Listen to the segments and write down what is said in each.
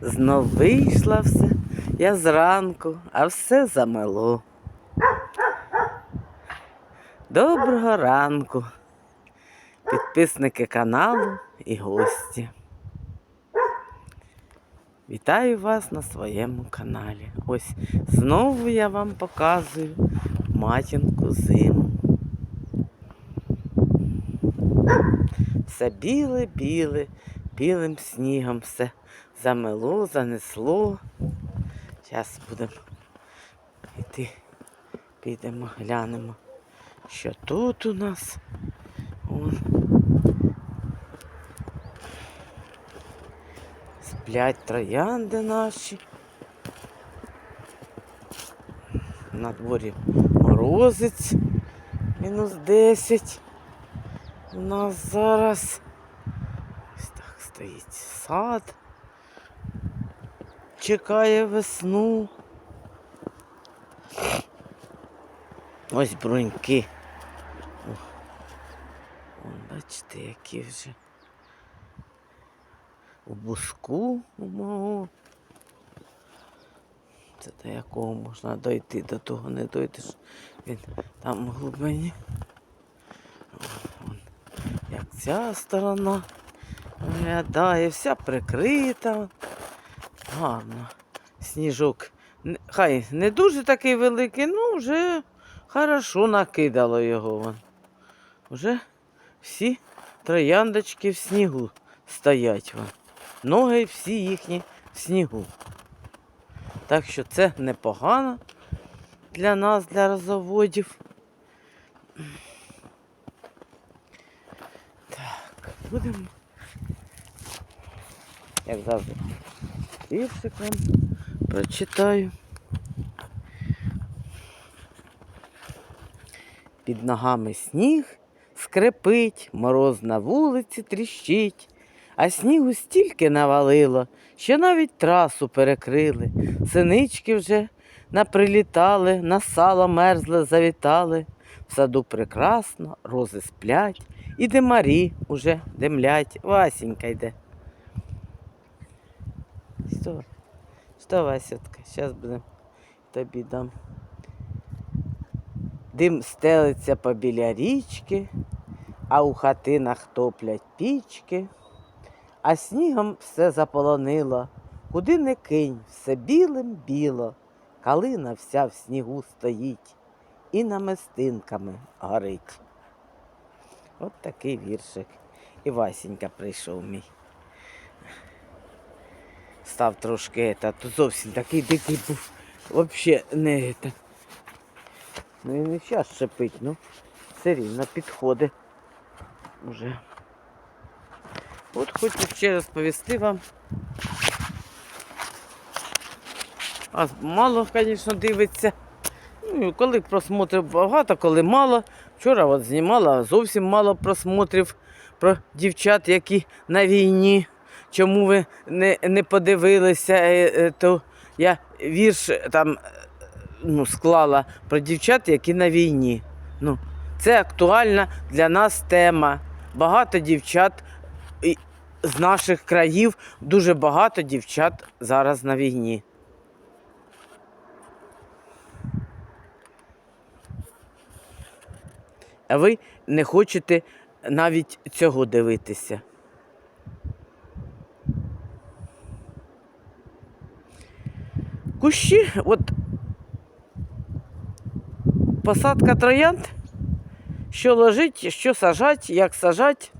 Знов вийшла все, я зранку, а все замело. Доброго ранку, підписники каналу і гості. Вітаю вас на своєму каналі. Ось знову я вам показую матінку зиму. Все біле-біле, білим снігом все замело, занесло. Зараз будемо йти, підемо, глянемо, що тут у нас. Вон. Сплять троянди наші. На дворі морозець мінус 10. У нас зараз стоїть сад. Чекає весну. Ось бруньки. Бачите, які вже у буску у мого. Це до якого можна дойти, до того не дойдеш. Він там в глибині. Як ця сторона виглядає, вся прикрита. Гарно. Сніжок. Хай не дуже такий великий, ну вже хорошо накидало його. Вон. Вже всі трояндочки в снігу стоять. Вон. Ноги всі їхні в снігу. Так що це непогано для нас, для розоводів. Так, будемо. Як завжди. Віршик вам прочитаю. Під ногами сніг скрипить, мороз на вулиці тріщить, а снігу стільки навалило, що навіть трасу перекрили. Синички вже наприлітали, на сало мерзле завітали. В саду прекрасно, рози сплять, і димарі уже димлять. Васенька йде. Що? Що, Васютка? Зараз будемо тобі дам. Дим стелиться побіля річки, а у хатинах топлять пічки, а снігом все заполонило, куди не кинь, все білим біло, калина вся в снігу стоїть і намистинками горить. От такий віршик. І Васенька прийшов мій. Став трошки та, то зовсім такий дикий був. Взагалі не та. Ну і не час шипить, ну все рівно підходить уже. От хочу ще розповісти вам. А мало, звісно, дивиться. Ну, коли просмотрів багато, коли мало. Вчора от знімала зовсім мало просмотрів про дівчат, які на війні. Чому ви не, не подивилися, е, е, то я вірш там е, ну, склала про дівчат, які на війні. Ну, це актуальна для нас тема. Багато дівчат з наших країв, дуже багато дівчат зараз на війні. А ви не хочете навіть цього дивитися. Кущі, от посадка троянд, що ложить, що сажать, як сажать.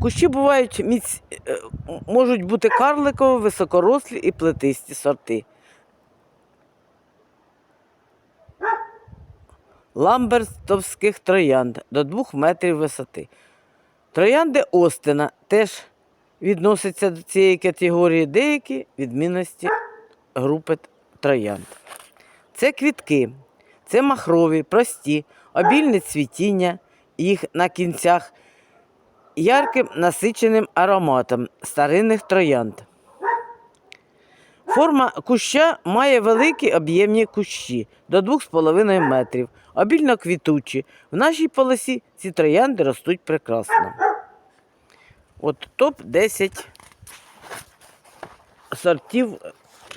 Кущі бувають міць, е, можуть бути карликові, високорослі і плетисті сорти. Ламберстовських троянд до 2 метрів висоти. Троянди Остина теж відносяться до цієї категорії деякі відмінності групи троянд. Це квітки, це махрові, прості, обільне цвітіння, їх на кінцях ярким насиченим ароматом старинних троянд. Форма куща має великі об'ємні кущі до 2,5 метрів, обільно квітучі. В нашій полосі ці троянди ростуть прекрасно. От топ-10 сортів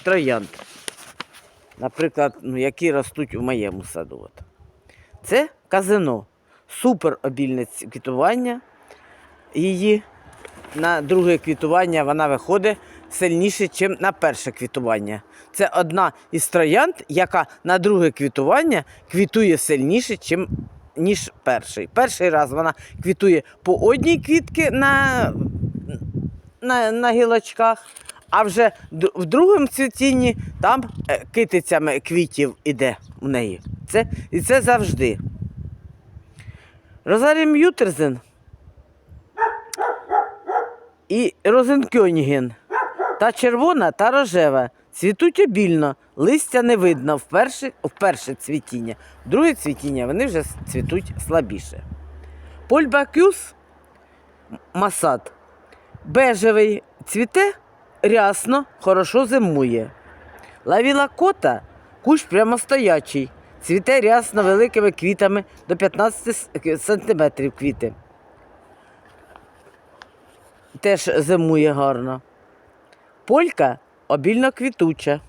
троянд. Наприклад, ну, які ростуть у моєму саду. От. Це казино. Супер обільне квітування. Її на друге квітування вона виходить сильніше, ніж на перше квітування. Це одна із троянд, яка на друге квітування квітує сильніше, чим, ніж перший. Перший раз вона квітує по одній квітки на, на, на гілочках, а вже в другому цвітінні там е, китицями квітів іде у неї. Це, і це завжди. Розарій М'ютерзен і Розенкьонігін. Та червона та рожева. Цвітуть обільно, листя не видно в перше, цвітіння, друге цвітіння вони вже цвітуть слабіше. Польбакюс масад. Бежевий цвіте рясно, хорошо зимує. Лавіла кота кущ прямостоячий, цвіте рясно великими квітами до 15 см квіти. Теж зимує гарно. Полька обільно квітуча.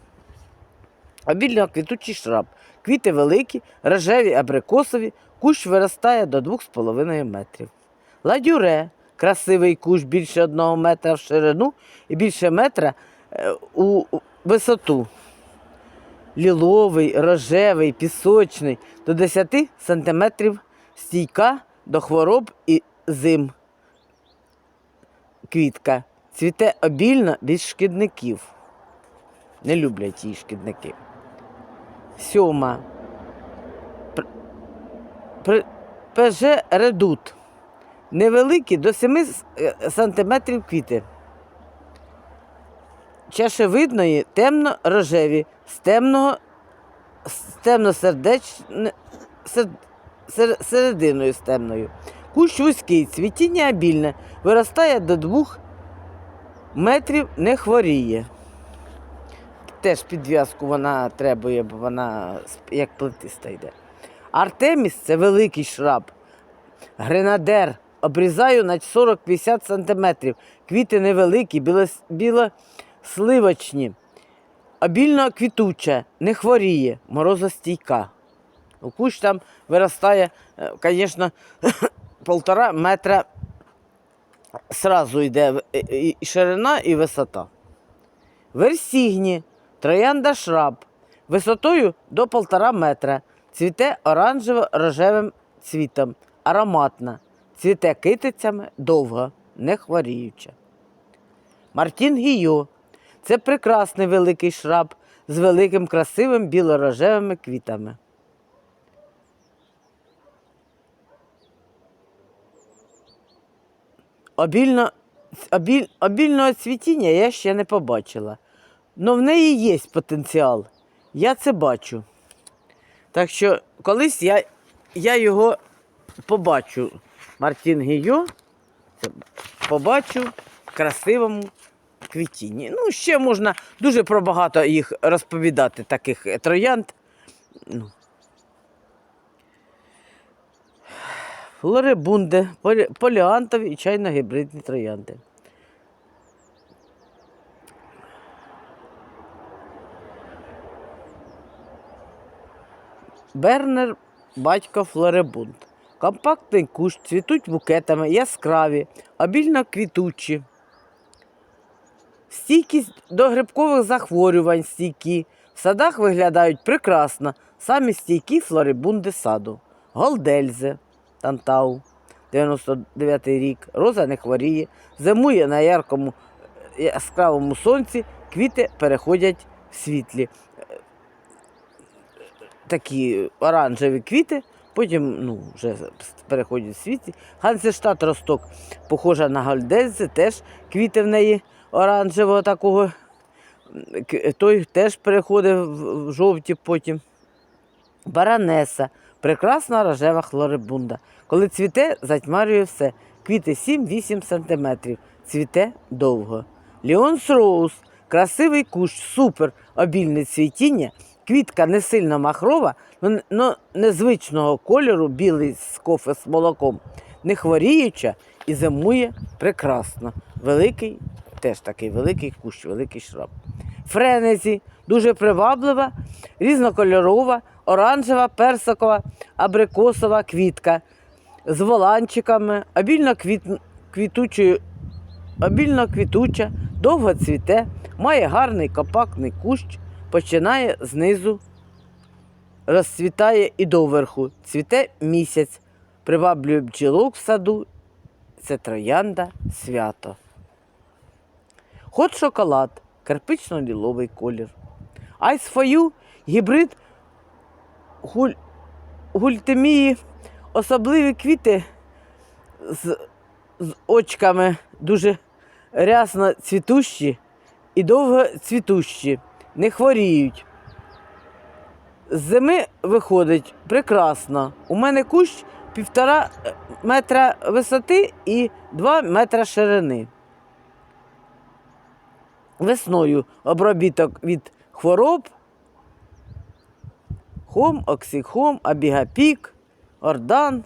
Обільно квітучий шраб. Квіти великі, рожеві, абрикосові, кущ виростає до 2,5 метрів. Ладюре красивий кущ більше 1 метра в ширину і більше метра е, у висоту. Ліловий, рожевий, пісочний до 10 сантиметрів стійка до хвороб і зим. Квітка цвіте обільно без шкідників. Не люблять її шкідники. Сьома. ПЖ редут. Невеликі до 7 см квіти. Чашевидної темно-рожеві, з темного з темно-сердечне сер, сер, серединою з темною. Кущ вузький, цвітіння обільне, виростає до 2 метрів, не хворіє. Теж підв'язку вона требує, бо вона як плетиста йде. Артеміс це великий шраб. Гренадер. Обрізаю на 40-50 см. Квіти невеликі, білос- білосливочні. Обільно квітуча, не хворіє, морозостійка. У кущ там виростає, звісно, полтора метра сразу йде і- і ширина і висота. Версігні, троянда шраб, висотою до полтора метра. Цвіте оранжево-рожевим цвітом, ароматна. Цвіте китицями довго, не хворіюча. Мартін Гійо це прекрасний великий шраб з великим красивим білорожевими квітами. Обільно, обіль, обільного цвітіння я ще не побачила. Але в неї є потенціал. Я це бачу. Так що колись я, я його побачу. Мартін Гійо це побачу в красивому квітінні. Ну, ще можна дуже про багато їх розповідати, таких троянд. Ну. Флорибунди, полі- поліантові і чайно-гібридні троянди. Бернер батько Флорибунд. Компактний кущ, цвітуть букетами, яскраві, обільно квітучі. Стійкість до грибкових захворювань стійкі. В садах виглядають прекрасно. Самі стійкі флорибунди саду. Голдельзе, Тантау, 99 рік. Роза не хворіє, зимує на яркому яскравому сонці, квіти переходять в світлі. Такі оранжеві квіти, потім ну, вже переходять в світлі. Хансештат росток похожа на гольдельзе, теж квіти в неї оранжевого такого. Той теж переходить в в жовті потім. Баранеса, прекрасна рожева хлорибунда. Коли цвіте, затьмарює все. Квіти 7-8 см. Цвіте довго. Ліонс Роуз, красивий кущ, супер, обільне цвітіння. Квітка не сильно махрова, але незвичного кольору, білий з кофе з молоком, не хворіюча і зимує прекрасно. Великий, теж такий великий кущ, великий шраб. Френезі дуже приваблива, різнокольорова, оранжева, персикова, абрикосова квітка з воланчиками, обільно квіт... квітучою, обільно квітуча, довго цвіте, має гарний компактний кущ, починає знизу, розцвітає і доверху. Цвіте місяць, приваблює бджілок в саду. Це троянда свято. Хот шоколад, кирпично-ліловий колір. Ice for гібрид гуль... гультемії, особливі квіти з, з очками дуже рясно цвітущі і довго цвітущі, не хворіють. З зими виходить прекрасно. У мене кущ півтора е, метра висоти і два метра ширини. Весною обробіток від хвороб, хом, оксихом, абігапік, ордан,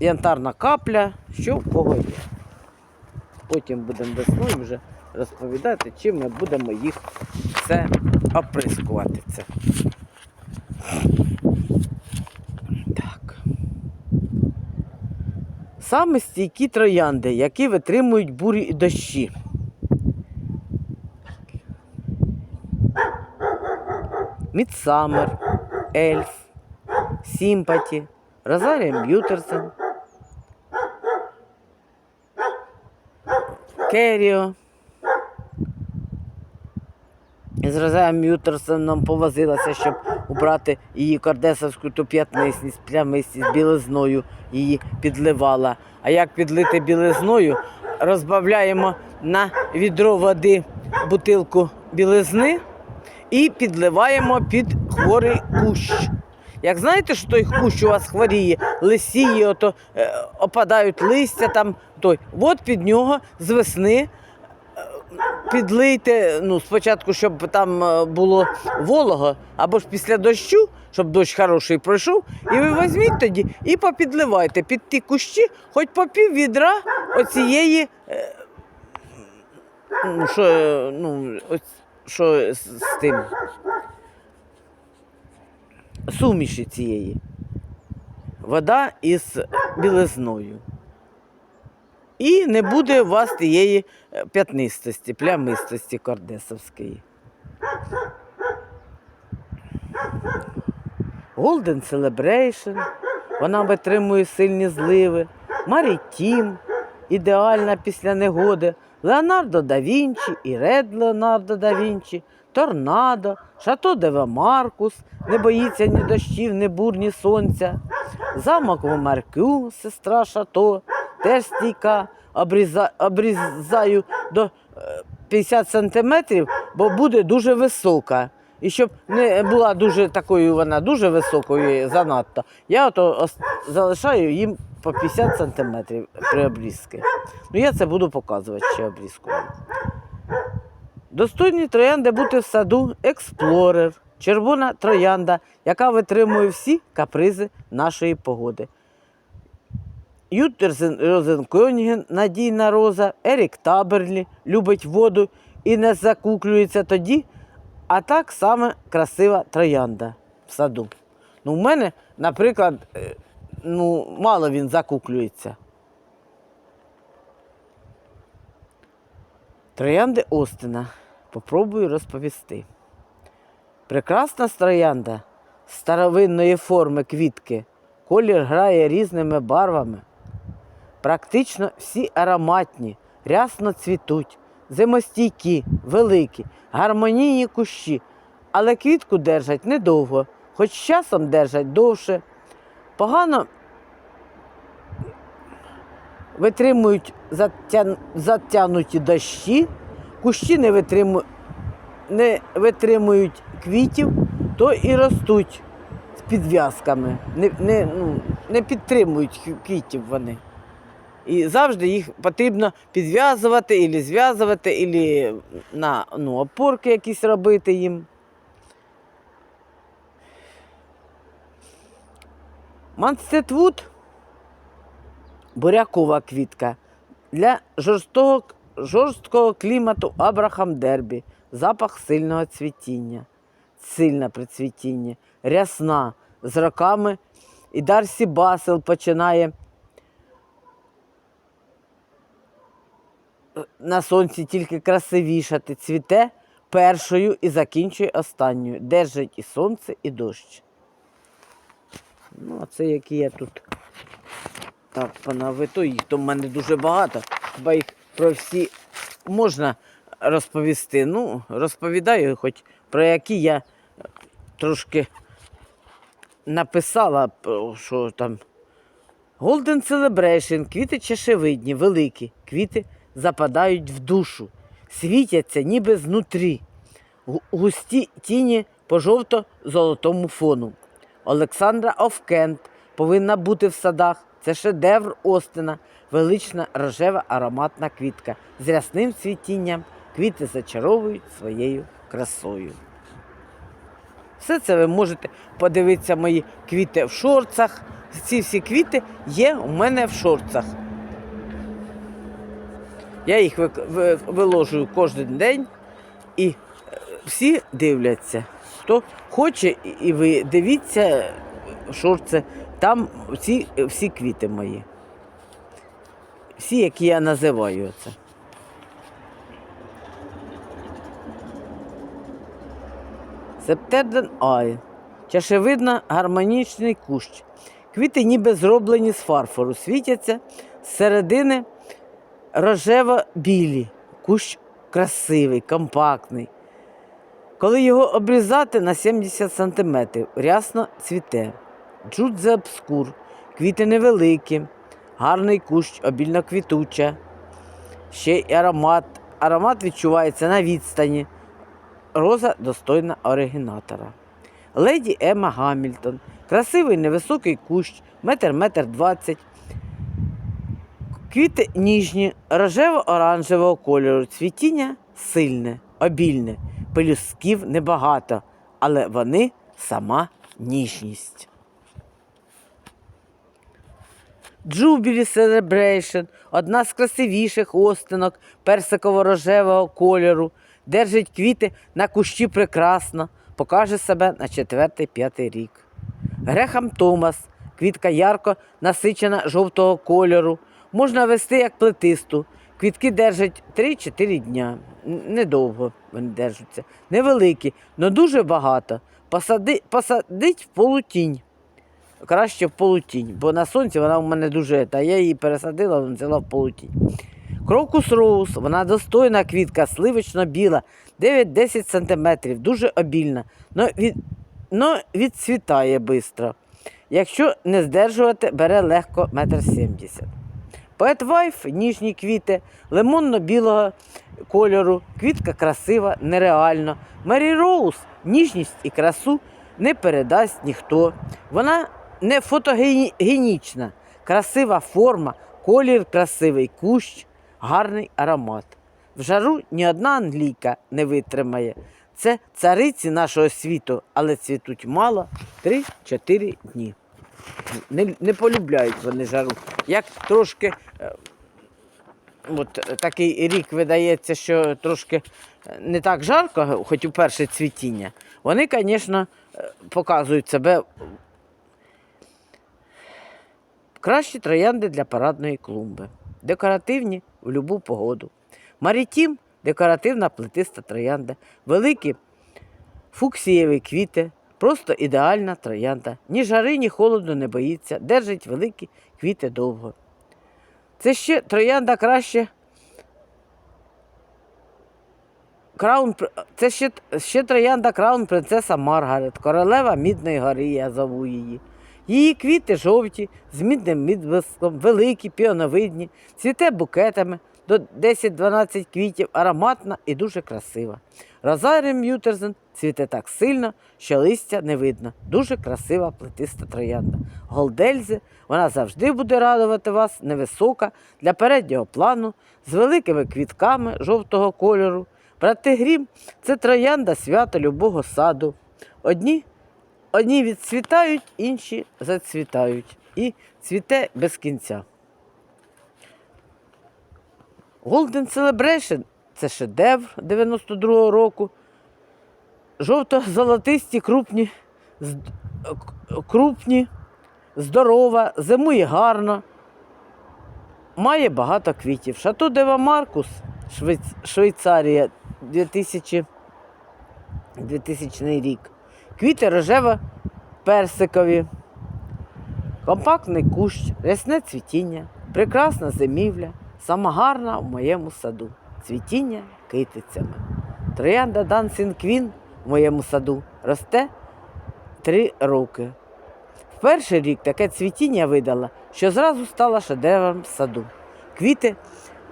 янтарна капля, що в кого є. Потім будемо весною вже розповідати, чим ми будемо їх все оприскувати. Це. Так. Саме стійкі троянди, які витримують бурі і дощі. Мідсамер, Ельф, Сімпаті, Розарія М'ютерсон, Керіо. З Розаєм М'ютерсоном повозилася, щоб убрати її кордесовську ту п'ятнисність, плямистість білизною її підливала. А як підлити білизною, розбавляємо на відро води бутилку білизни і підливаємо під хворий кущ. Як знаєте, що той кущ у вас хворіє, лисіє, ото, е, опадають листя там, той. От під нього з весни підлийте, ну, спочатку, щоб там е, було волого, або ж після дощу, щоб дощ хороший пройшов, і ви візьміть тоді і попідливайте під ті кущі, хоч по пів відра оцієї, е, ну, що, е, ну, що з тим суміші цієї. Вода із білизною. І не буде у вас тієї е, п'ятнистості, плямистості кордесовської. Golden Celebration. Вона витримує сильні зливи. Марітім. Ідеальна після негоди. Леонардо да Вінчі і Ред Леонардо да Вінчі. Торнадо, Шато Деве Маркус, не боїться ні дощів, ні бур, ні сонця. Замок в Маркю, сестра Шато, теж обрізаю до е, 50 сантиметрів, бо буде дуже висока. І щоб не була дуже такою вона дуже високою занадто, я ото залишаю їм по 50 сантиметрів при обрізки. Ну я це буду показувати ще обрізку. Достойні троянди бути в саду експлорер, червона троянда, яка витримує всі капризи нашої погоди. Ютерсен Розенконген, надійна роза, Ерік Таберлі любить воду і не закуклюється тоді, а так само красива троянда в саду. Ну, у мене, наприклад, е, ну, мало він закуклюється. Троянди Остина. Попробую розповісти. Прекрасна троянда старовинної форми квітки. Колір грає різними барвами. Практично всі ароматні, рясно цвітуть, зимостійкі, великі, гармонійні кущі, але квітку держать недовго, хоч часом держать довше. Погано витримують затян... затянуті дощі, кущі не, витриму... не витримують квітів, то і ростуть з підв'язками, не, не, ну, не підтримують квітів вони. І завжди їх потрібно підв'язувати, і зв'язувати, і на ну, опорки якісь робити їм. Манстетвуд бурякова квітка. Для жорсткого, жорсткого клімату Абрахам Дербі. Запах сильного цвітіння. Сильне при цвітінні. Рясна. З роками і Дарсі Басел починає на сонці тільки красивішати. Цвіте першою і закінчує останньою. Держить і сонце, і дощ. Ну, а це які я тут так понавиту. Їх то в мене дуже багато. Хіба їх про всі можна розповісти. Ну, розповідаю, хоч про які я трошки написала, що там. Golden Celebration, квіти чешевидні, великі, квіти западають в душу, світяться ніби знутрі, Гу- густі тіні по жовто-золотому фону. Олександра Овкент повинна бути в садах. Це шедевр Остина, велична рожева ароматна квітка з рясним цвітінням. Квіти зачаровують своєю красою. Все це ви можете подивитися мої квіти в шорцах. Ці всі квіти є у мене в шорцах. Я їх виложую кожен день і е, всі дивляться. Хто хоче, і- ви дивіться е, шорти, там всі, всі квіти мої. Всі, які я називаю це. Септерден Ай. Чашевидно гармонічний кущ. Квіти ніби зроблені з фарфору, світяться з середини рожево-білі. Кущ красивий, компактний. Коли його обрізати на 70 см, рясно цвіте. Джудзе обскур, квіти невеликі, гарний кущ, обільно квітуча. Ще й аромат. Аромат відчувається на відстані. Роза достойна оригінатора. Леді Ема Гамільтон. Красивий невисокий кущ, метр метр двадцять. Квіти ніжні, рожево-оранжевого кольору. Цвітіння сильне, обільне. Пелюсків небагато, але вони сама ніжність. Джубілі Celebration – одна з красивіших остинок персиково-рожевого кольору. Держить квіти на кущі прекрасно, покаже себе на четвертий-п'ятий рік. Грехам Томас – квітка ярко насичена жовтого кольору. Можна вести як плетисту. Квітки держать 3-4 дня. Недовго вони держаться. Невеликі, але дуже багато. Посади, посадить в полутінь краще в полутінь, бо на сонці вона у мене дуже, та я її пересадила, вона взяла в полутінь. Крокус роуз, вона достойна квітка, сливочно-біла, 9-10 см, дуже обільна, но, від, но відцвітає швидко. Якщо не здержувати, бере легко 1,70 м. Поет Вайф ніжні квіти, лимонно-білого кольору, квітка красива, нереально. Мері Роуз ніжність і красу не передасть ніхто. Вона не фотогенічна, красива форма, колір красивий, кущ, гарний аромат. В жару ні одна англійка не витримає. Це цариці нашого світу, але цвітуть мало 3-4 дні. Не, не полюбляють вони жару. Як трошки е, от такий рік видається, що трошки е, не так жарко, хоч у перше цвітіння, вони, звісно, е, показують себе кращі троянди для парадної клумби. Декоративні в будь-яку погоду. Марітім декоративна плетиста троянда. Великі фуксієві квіти. Просто ідеальна троянда. Ні жари, ні холоду не боїться, держить великі квіти довго. Це ще троянда краще. Краун, це ще, ще троянда Краун принцеса Маргарет, королева Мідної гори, я зову її. Її квіти жовті, з мідним відблиском, великі, піоновидні, цвіте букетами до 10-12 квітів, ароматна і дуже красива. Розарі М'ютерзен цвіте так сильно, що листя не видно. Дуже красива плетиста троянда. Голдельзе вона завжди буде радувати вас, невисока, для переднього плану, з великими квітками жовтого кольору. Брати Грім це троянда свято любого саду. Одні Одні відцвітають, інші зацвітають. І цвіте без кінця. Golden Celebration це шедевр 92-го року. Жовто-золотисті, крупні, крупні, здорова, зимує гарно, має багато квітів. Шато Дева Маркус, Швейц- Швейцарія, 2000, 2000 рік. Квіти рожево персикові, компактний кущ, рясне цвітіння, прекрасна зимівля, сама гарна в моєму саду. Цвітіння китицями. Троянда Dancing Queen в моєму саду росте три роки. В перший рік таке цвітіння видала, що зразу стала шедевром саду. Квіти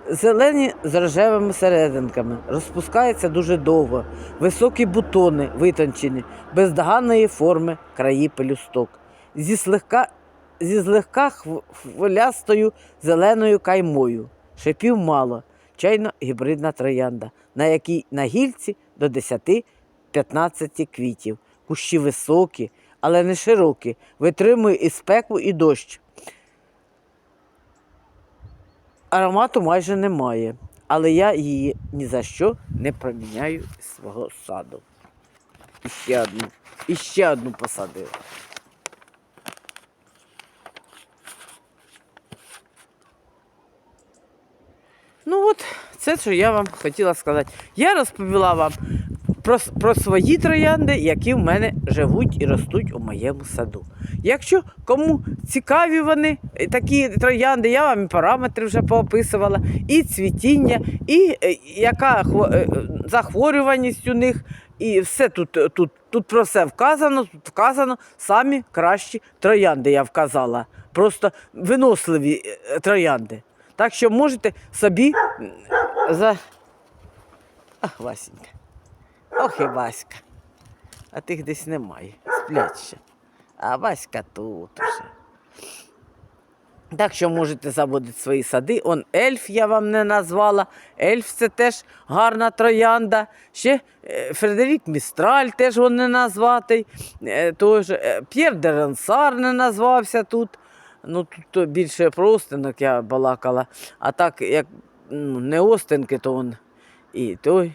зелені з рожевими серединками, розпускаються дуже довго, високі бутони витончені, бездоганної форми краї пелюсток. Зі слегка, зі злегка хв- хвилястою зеленою каймою. Шипів мало, чайно гібридна троянда, на якій на гільці до 10-15 квітів. Кущі високі, але не широкі, витримує і спеку, і дощ. Аромату майже немає, але я її ні за що не проміняю з свого саду. І ще одну, і ще одну посадив. Ну от, це що я вам хотіла сказати. Я розповіла вам про, про свої троянди, які в мене живуть і ростуть у моєму саду. Якщо кому цікаві вони, е, такі троянди, я вам і параметри вже поописувала, і цвітіння, і е, яка е, захворюваність у них, і все тут, тут, тут про все вказано, тут вказано самі кращі троянди, я вказала. Просто виносливі троянди. Так що можете собі за. Ах, Васенька. Ох і Васька. А тих десь немає. Сплять. А Васька тут уже. Так що можете заводити свої сади. Он ельф я вам не назвала. Ельф це теж гарна троянда. Ще е, Фредерік Містраль теж он не назватий. Е, тож, е, П'єр де Рансар не назвався тут. Ну, тут більше про остинок я балакала. А так, як ну, не остинки, то он і той.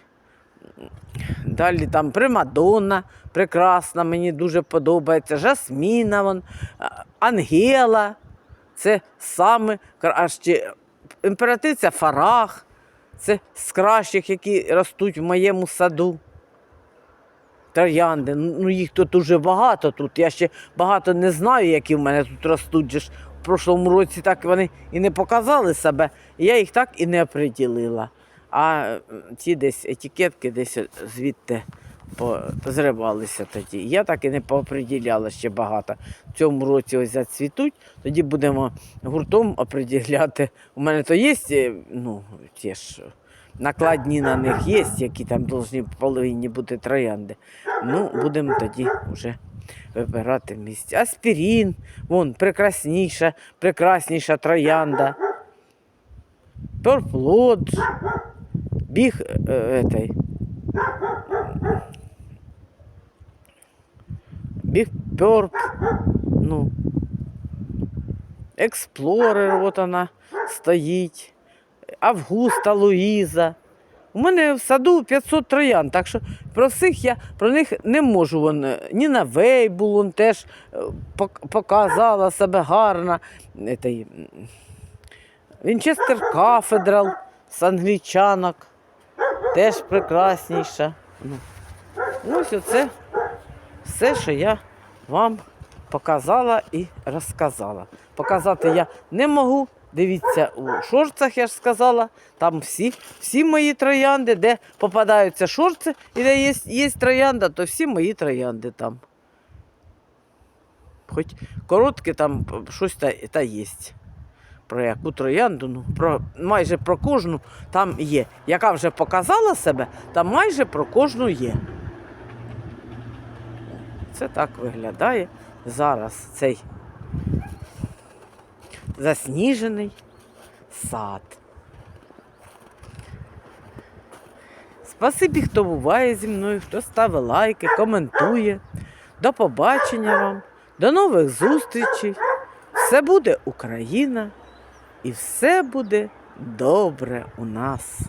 Далі там Примадонна прекрасна, мені дуже подобається. Жасміна, вон, Ангела. Це саме краще. Імператриця Фарах. Це з кращих, які ростуть в моєму саду. Троянди. Ну, їх тут дуже багато тут. Я ще багато не знаю, які в мене тут ростуть. Ж в прошлому році так вони і не показали себе, я їх так і не оприділила. А ті десь етикетки десь звідти позривалися тоді. Я так і не пооприділяла ще багато. В цьому році ось зацвітуть, тоді будемо гуртом оприділяти. У мене то є, е, ну, ті ж накладні на них є, які там повинні, повинні бути троянди. Ну, будемо тоді вже вибирати місце. Аспірін, вон, прекрасніша, прекрасніша троянда. Торплодж, біг е, е, этой, Біг Пёрп, ну, Експлорер, от вона стоїть, Августа Луїза. У мене в саду 500 троян, так що про всіх я про них не можу. Вон, е, Ніна Вейбул вон теж е, показала себе гарно. Этой, Вінчестер Кафедрал з англічанок. Теж прекрасніша. Ну, ось оце все, що я вам показала і розказала. Показати я не можу. Дивіться, у шорцах я ж сказала, там всі, всі мої троянди, де попадаються шорти і де є, є троянда, то всі мої троянди там. Хоч коротке там щось та, та є. Про яку троянду, ну, про, майже про кожну там є. Яка вже показала себе, там майже про кожну є. Це так виглядає зараз цей засніжений сад. Спасибі, хто буває зі мною, хто ставить лайки, коментує. До побачення вам, до нових зустрічей. Все буде Україна і все буде добре у нас.